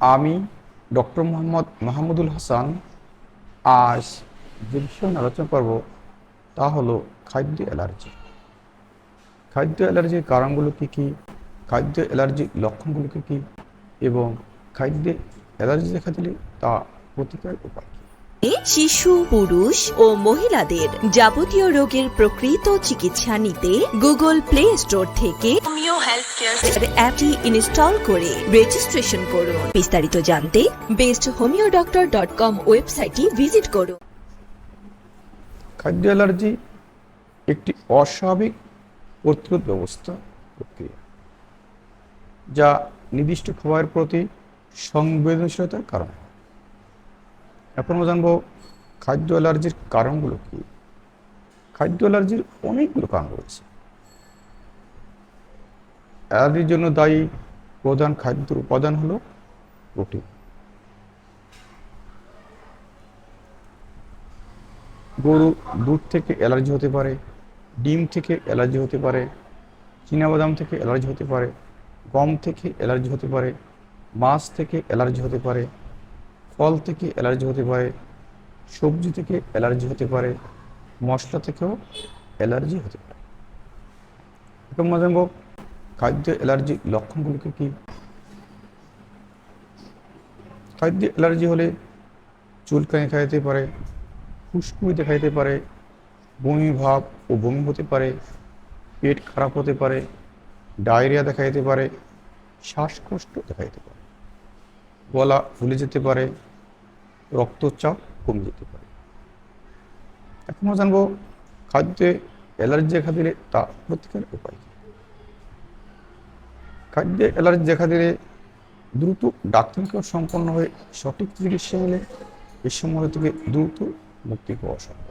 আমি ডক্টর মোহাম্মদ মাহমুদুল হাসান। আজ যে বিষয় আলোচনা করব, তা হলো খাদ্য অ্যালার্জি। খাদ্য অ্যালার্জির কারণগুলো কী কী? খাদ্য অ্যালার্জির লক্ষণগুলো কী কী? এবং খাদ্যে অ্যালার্জি দেখা দিলে তা প্রতিকার উপায়? শিশু পুরুষ ও মহিলাদের যাবতীয় রোগের প্রকৃত চিকিৎসা নিতে গুগল প্লে স্টোর থেকে অ্যাপটি ইনস্টল করে রেজিস্ট্রেশন করুন বিস্তারিত জানতে best homeo doctor dot com ওয়েবসাইটটি ভিজিট করুন খাদ্য অ্যালার্জি একটি অস্বাভাবিক প্রতিরোধ ব্যবস্থা প্রক্রিয়া যা নির্দিষ্ট খাবারের প্রতি সংবেদনশীলতার কারণ। এখন আমরা জানব খাদ্য অ্যালার্জির কারণগুলো কি? খাদ্য অ্যালার্জির অনেকগুলো কারণ রয়েছে। অ্যালার্জির জন্য দায়ী প্রধান খাদ্যের উপাদান হলো প্রোটিন। গরু দুধ থেকে অ্যালার্জি হতে পারে, ডিম থেকে অ্যালার্জি হতে পারে, চীনাবাদাম থেকে অ্যালার্জি হতে পারে, গম থেকে অ্যালার্জি হতে পারে, মাছ থেকে অ্যালার্জি হতে পারে ফল থেকে অ্যালার্জি হতে পারে, সবজি থেকে অ্যালার্জি হতে পারে, মশলা থেকেও অ্যালার্জি হতে পারে। এখন জানব খাদ্য অ্যালার্জি লক্ষণগুলোকে কি? খাদ্য অ্যালার্জি হলে চুলকানি খাইতে পারে ফুসকুড়ি দেখাইতে পারে, বমি ভাব ও বমি হতে পারে, পেট খারাপ হতে পারে, ডায়রিয়া দেখাইতে পারে, শ্বাসকষ্ট দেখাইতে পারে। গলা ফুলে যেতে পারে, রক্তচাপ কমে যেতে পারে এখন আমরা জানব খাদ্যে অ্যালার্জি দেখা দিলে তা প্রতিকার উপায়? খাদ্যে অ্যালার্জি দেখা দিলে দ্রুত ডাক্তারকে সম্পন্ন হয়ে সঠিক চিকিৎসা হলে এই সময় থেকে দ্রুত মুক্তি পাওয়া সম্ভব